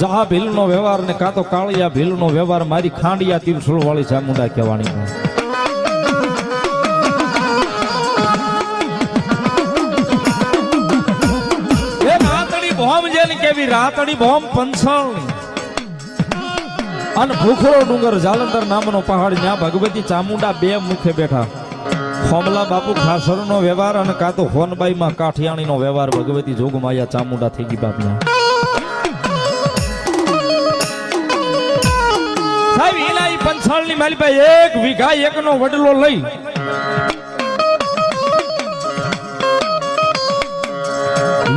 જહા ભીલનો વ્યવહાર ને કાં તો કાળિયા ભીલનો વ્યવહાર, મારી ખાંડિયા તીરસુલ વાળી ચામુંડા કહેવાની ભોમ જેને કેવી રાતડી ભોમ પંચાળની અને ભૂખરો ડુંગર જાલંધર નામનો પહાડ ત્યાં ભગવતી ચામુંડા બે મુખે બેઠા. હોમલા બાપુ ખાસરનો વ્યવહાર અને કાં તો હોનબાઈમાં કાઠિયાણીનો વ્યવહાર, ભગવતી જોગમાયા ચામુંડા થઈ ગઈ બાપના. ઈ માલી પાસે એક વીઘા એકનો વડલો લઈ.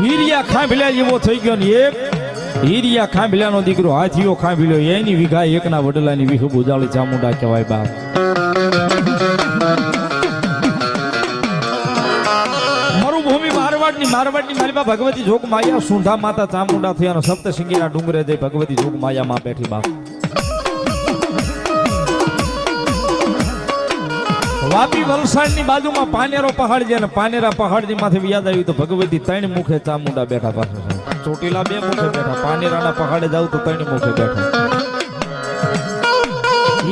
હીરિયા ખાંભલ્યા જેવો થઈ ગયો ને એક. હીરિયા ખાંભલ્યાનો દીકરો હાથીઓ ખાંભલ્યો એની વીઘા એકના વડલાની વીઘ બુજાળી ચામુંડા કહેવાય બાપ. મરુભૂમિ મારવાડની મારવાડની મારી બા ભગવતી જોગ માયા સુંધા માતા ચામુંડા થયા અને સપ્તશૃંગીના ડુંગરે જઈ ભગવતી જોગ માયા માં બેઠી બાપ. વાપી વલસાડની બાજુમાં પાનેરો પહાડ છે અને પાનેરા પહાડની માથે યાદ આવ્યું તો ભગવતી ત્રણ મુખે ચામુંડા બેઠા પાસે ચોટીલા બે મુખે બેઠા, પાનેરાના પહાડે જાવ તો ત્રણ મુખે બેઠા.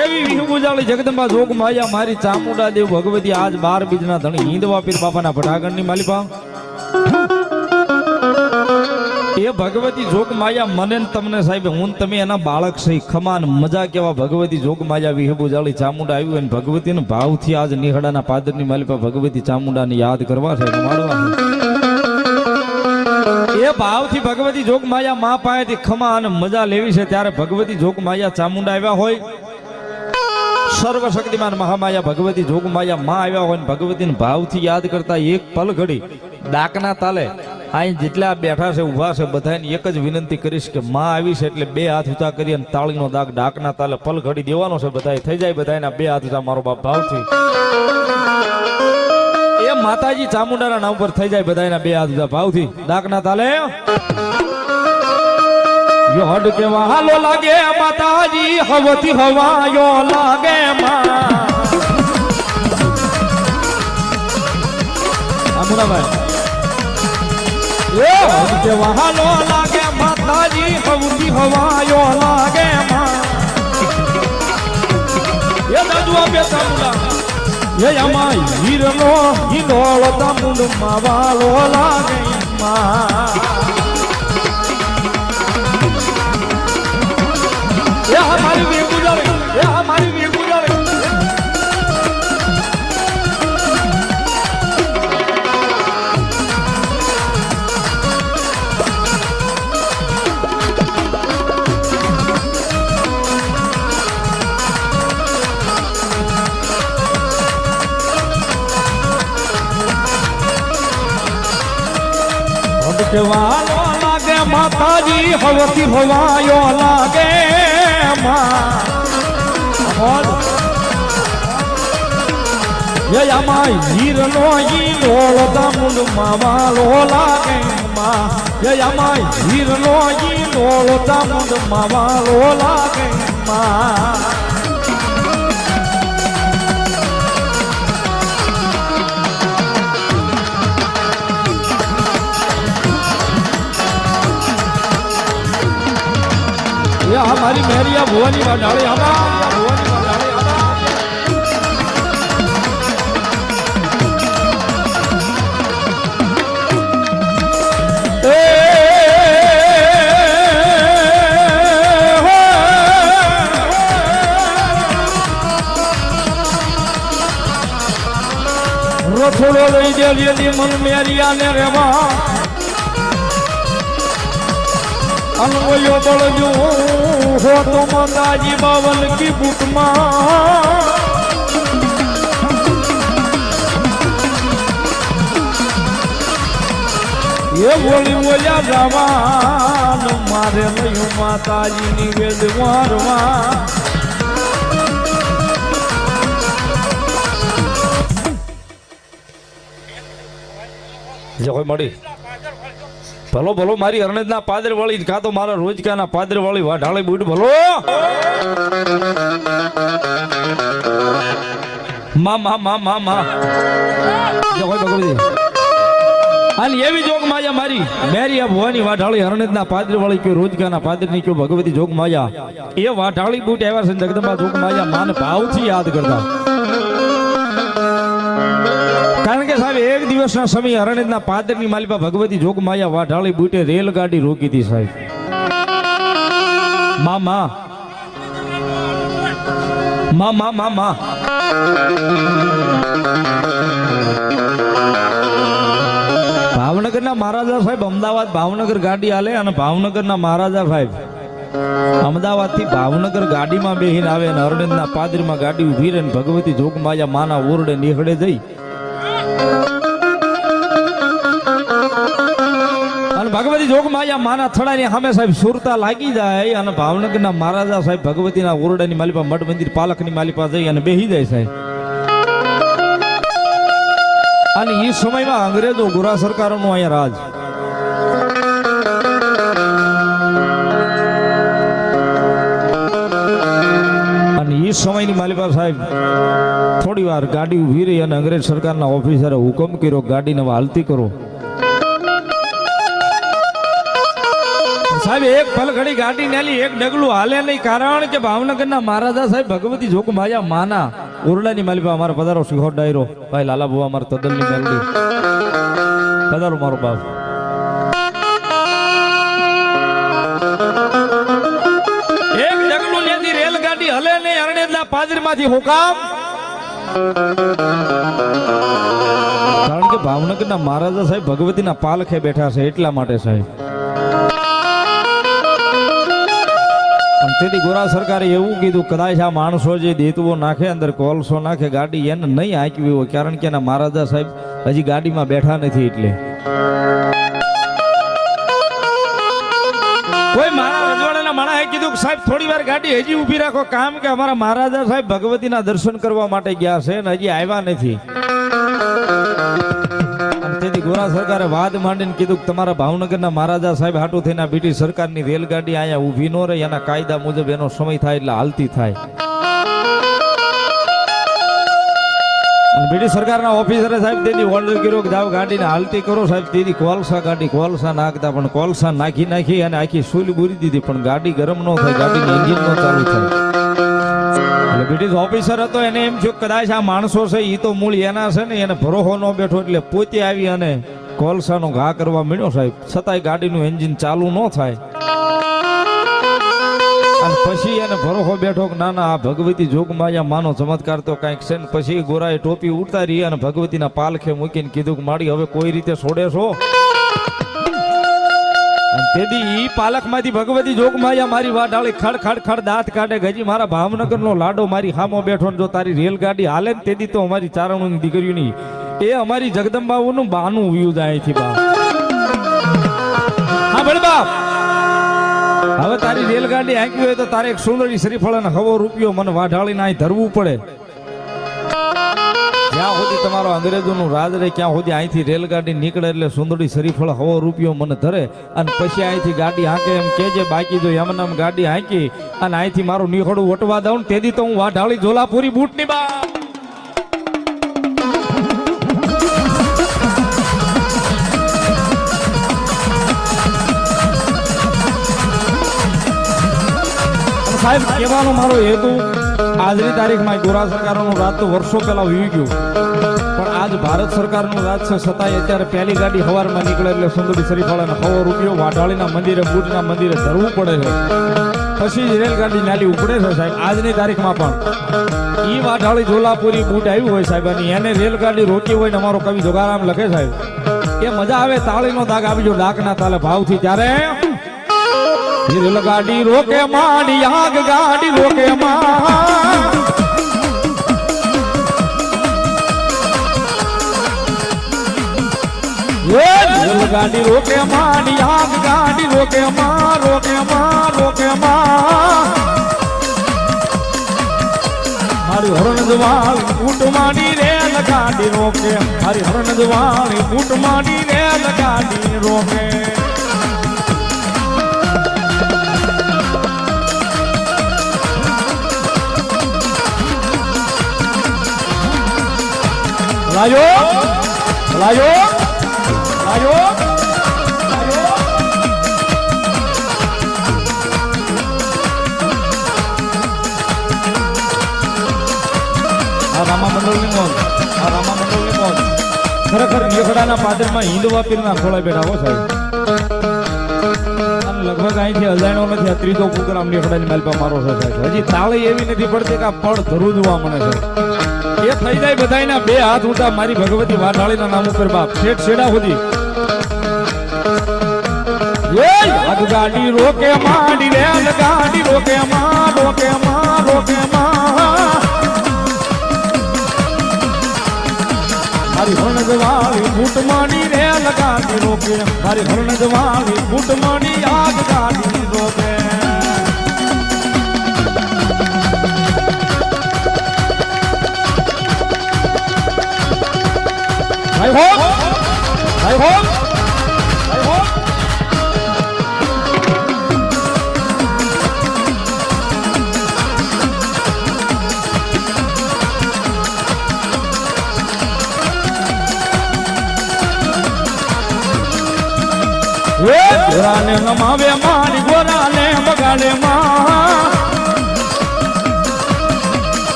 એવી વિહુ ગુજાળી જગદંબા જોગ માયા મારી ચામુંડા દેવ ભગવતી, આજ બાર બીજના ધણી હિંદવા પીર બાપાના ભટાગણની માલિપા. એ ભગવતી જોગ માયા મને તમને સાહેબ, હું તમે એના બાળક છે, ખમાન, મજા કેવા ભગવતી જોગ માયા વિહબુ જાળી ચામુંડા આવ્યું અને ભગવતીના ભાવથી આજ નિહડાના પાદરની માલિપા ભગવતી ચામુંડાને યાદ કરવા છે છે. એ ભાવથી ભગવતી જોગ માયા મા પાસેથી ખમા અને મજા લેવી છે, ત્યારે ભગવતી જોગ માયા ચામુંડા આવ્યા હોય. સર્વશક્તિમાન મહામાયા ભગવતી જોગમાયા માં આવ્યા હોય ભગવતીને ભાવથી યાદ કરતા એક પલ ઘડી ડાકના તાલે અહીં જેટલા બેઠા છે, ઊભા છે, બધાને એક જ વિનંતી કરીશ કે માં આવી છે એટલે બે હાથ ઊંચા કરી અને તાળીનો દાગ ડાકના તાલે પલ ઘડી દેવાનો છે બધા થઈ જાય બધાના બે હાથ ઊંચા, મારો બાપ ભાવથી. એ માતાજી ચામુંડાના નામ પર થઈ જાય બધાના બે હાથ ઊંચા ભાવથી. ડાકના તાલે. યોડ કે વાલો લાગે માતાજી હવતી હવાયો લાગે માં. અમરાભાઈ વહાલો લાગે માતાજી હવતી હવાયો લાગે એ અમા હીરનો હિંડોળ તામુંડ માવાલો લાગે માં. ભટકવાલો લાગે માતાજી હવતી હવાયો લાગે યયામાં હીરનો ઈ લોળતા મુંડમાં વાલો લાગે માં યયામાં હીરનો ઈ દામુલ માવાલો વાલો લાગે માં મારી મેરિયા ભુવાની વાડાળી આમાં ભુવાની લઈ દેલી મન મેરિયા ને રેવા અનવયો બળજો, હો તો મંદાજી બાવલ કી બુટમાં એ વળી બોલ્યા જવાન મારે લયું માતાજી ની વેદ મારવા જો કોઈ મળી. ભલો ભલો, મારી અરણેજના પાદર વાળી કાં તો મારા રોજકાના પાદર વાળી વાઢાળી બુટ ભલો? મા મા મા મા મા. અને એવી જોગ માયા મારી, મેરી આ ભવાની વાઢાળી હરણેજના પાદર વાળી કયો રોજગાના પાદરની કયો ભગવતી જોગ માયા. એ વાઢાળી બૂટ આવ્યા છે જગદંબા જોગ માયા, માન ભાવથી યાદ કરતા. કે સાહેબ, એક દિવસના સમય હરણેજના પાદરની માલિપા ભગવતી જોગમાયા વાઢાળી બુટે રેલગાડી રોકી હતી સાહેબ. મા મા મા મા મા મા ભાવનગરના મહારાજા સાહેબ, અમદાવાદ ભાવનગર ગાડી આલે અને ભાવનગરના મહારાજા સાહેબ, અમદાવાદથી ભાવનગર ગાડીમાં બેહીને આવે અને અરણેજના પાદરીમાં ગાડી ઊભી રહે ને ભગવતી જોગમાયા માના ઓરડે નીકળે જઈ અને ભગવતી જોગમાયા માના થડાની સામે સાહેબ સુરતા લાગી જાય અને ભાવનગરના મહારાજા સાહેબ ભગવતીના ઓરડાની માલિપા મઠ મંદિર પાલકની માલિપા જઈ અને બેહી જાય સાહેબ. અને એ સમયમાં અંગ્રેજો ગુરા સરકારોનું અહીંયા રાજ. અને એ સમયની માલિપા સાહેબ થોડી વાર ગાડી ઊભી રહી અને અંગ્રેજ સરકારના ઓફિસરે હુકમ કર્યો ગાડીને હાલતી કરો. સાહેબ, એક પલઘડી ગાડી નેલી, એક ડગલું હાલે નહીં. કારણ કે ભાવનગરના મહારાજા સાહેબ ભગવતી જોગમાયા માના ઓરડાની માલિકા અમારા પધારો. શિહોર ડાયરો. ભાઈ લાલા બુવા અમારા તદલની મેલડી પધારો મારો બાપ. એક ડગલું લેતી રેલગાડી હલે નહીં. અરણેજના પાદરીમાંથી હુકામ. કારણ કે ભાવનગરના મહારાજા સાહેબ ભગવતીના પાલખે બેઠા છે એટલા માટે સાહેબ. અને તેથી ગોરા સરકારે એવું કીધું, કદાચ આ માણસો જે દેતવો નાખે, અંદર કોલસો નાખે, ગાડી એને નહીં આંકવી હોય, કારણ કે એના મહારાજા સાહેબ હજી ગાડીમાં બેઠા નથી એટલે. કોઈ મારા રજવાડાના માણસે કીધું કે, સાહેબ, થોડી વાર ગાડી હજી ઊભી રાખો, કામ કે અમારા મહારાજા સાહેબ ભગવતીના દર્શન કરવા માટે ગયા છે અને હજી આવ્યા નથી. અને ગોરા સરકારે વાદ માંડીને કીધું કે તમારા ભાવનગરના મહારાજા સાહેબ હાટું થઈને બ્રિટિશ સરકારની રેલગાડી અહીંયા ઊભી ન રહે, એના કાયદા મુજબ એનો સમય થાય એટલે હાલતી થાય. અને બ્રિટિશ સરકારના ઓફિસરે સાહેબ તેથી ઓર્ડર કર્યો કે જાઓ ગાડીને હાલતી કરો સાહેબ. તેથી કોલસા ગાડી કોલસા નાખતા, પણ કોલસા નાખી નાખી અને આખી સૂલ બુરી દીધી, પણ ગાડી ગરમ ન થાય, ગાડીનું એન્જિન ન ચાલુ થાય. એટલે બ્રિટિશ ઓફિસર હતો, એને એમ થયું કદાચ આ માણસો છે એ તો મૂળ એના છે ને, એને ભરોહો ન બેઠો એટલે પોતે આવી અને કોલસાનો ઘા કરવા મળ્યો સાહેબ. છતાંય ગાડીનું એન્જિન ચાલુ ન થાય. અને પછી એને ભરોહો બેઠો કે ના ના, આ ભગવતી જોગમાયા, માનો ચમત્કાર તો કાંઈક છે ને, પછી ગોરાએ ટોપી ઉતારી અને ભગવતીના પાલખે મૂકીને કીધું કે માડી, હવે કોઈ રીતે છોડે છો? તેથી ઈ પાલકમાંથી ભગવતી જોગમાયા મારી વાડાળી ખડ ખડ ખડ દાંત કાઢે. ગજી, મારા ભાવનગરનો લાડો મારી હામો બેઠો જો તારી રેલગાડી હાલે ને તેથી તો અમારી ચારણોની દીકરીઓની એ અમારી જગદંબાઓનું બાનું વ્યુ જાય છે હવે તારી રેલગાડી આંકી હોય તો તારે એક સુંદરી શ્રીફળ અને હવો રૂપિયો મને વાઢાળીને અહીં ધરવું પડે. જ્યાં સુધી તમારો અંગ્રેજોનું રાજ રહે ક્યાં સુધી અહીંથી રેલગાડી નીકળે એટલે સુંદરી શરીફળ હવો રૂપિયો મને ધરે. અને પછી અહીંથી ગાડી હાંકે એમ કેજે બાકી જો એમને એમ ગાડી હાંકી અને અહીંથી મારું નીકળું વટવા દઉં તેથી તો હું વાઢાળી જોલાપુરી બૂટની બા સાહેબ, કહેવાનો મારો હેતુ આજની તારીખમાં ગોરા સરકારનું રાત તો વર્ષો પહેલા વીવી ગયું. પણ આજ ભારત સરકારનું રાત છે, છતાંય અત્યારે પહેલી ગાડી હવારમાં નીકળે એટલે સુંદરી શરીફવાળાને હવો રૂપિયો, વાઢાળીના મંદિરે, બુટના મંદિરે ધરવું પડે છે. પછી જ રેલગાડી નાલી ઉપડે છે સાહેબ, આજની તારીખમાં પણ. ઈ વાઢાળી જોલાપુરી બૂટ આવ્યું હોય સાહેબ, અને એને રેલગાડી રોકી હોય ને અમારો કવિ જોગારામ લખે સાહેબ. એ મજા આવે, તાળીનો દાગ આવી જો, ડાકના તાલે ભાવથી ત્યારે ગાડી રોકે માડી આગ ગાડી રોકે માં રેલ ગાડી રોકે માડી આગ ગાડી રોકે માં રોકે માં રોકે માં મારી હરણ જવાળી ઊંટ માડી રેલ ગાડી રોકે મારી હરણ જવાળી ઊંટ માડી રેલ ગાડી રોકે લાયો લાયો લાયો રામા મંડળની મોન આ રામા મંડળની ખરેખર ગીખડાના પાદરમાં હિંદવા પીરના ખોળા બેઠા હો સાહેબ. લગભગ અહીંથી અજાણ્યો નથી, આ ત્રીજો પ્રોગ્રામ નીકળાની માલપા મારો છે સાહેબ. હજી તાળી એવી નથી પડતી કે આ પળ ધરું જોવા મળે છે. એ થઈ જાય બધાયના બે હાથ ઊંચા મારી ભગવતી વાઢાળીના નામ ઉપર બાપ. શેઠ શેડા સુધી. ગાડી રોકે માંડી રે આગ ગાડી રોકે માં રોકે માં રોકે માં મારી હરણ જવાળી બૂટ માડી રે લગાડી રોકે. મારી હરણ જવાળી બૂટ માડી આગ ગાડી રોકે. ગોરાને નમાવે મારી ગોરાને બગાડે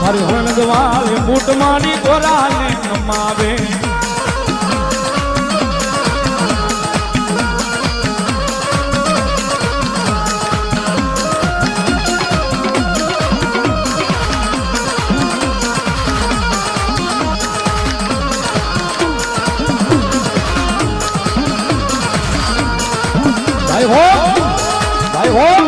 મારી હરણ જવાળી બૂટ મારી ગોરાને નમાવે ભાઈ હો ભાઈ હો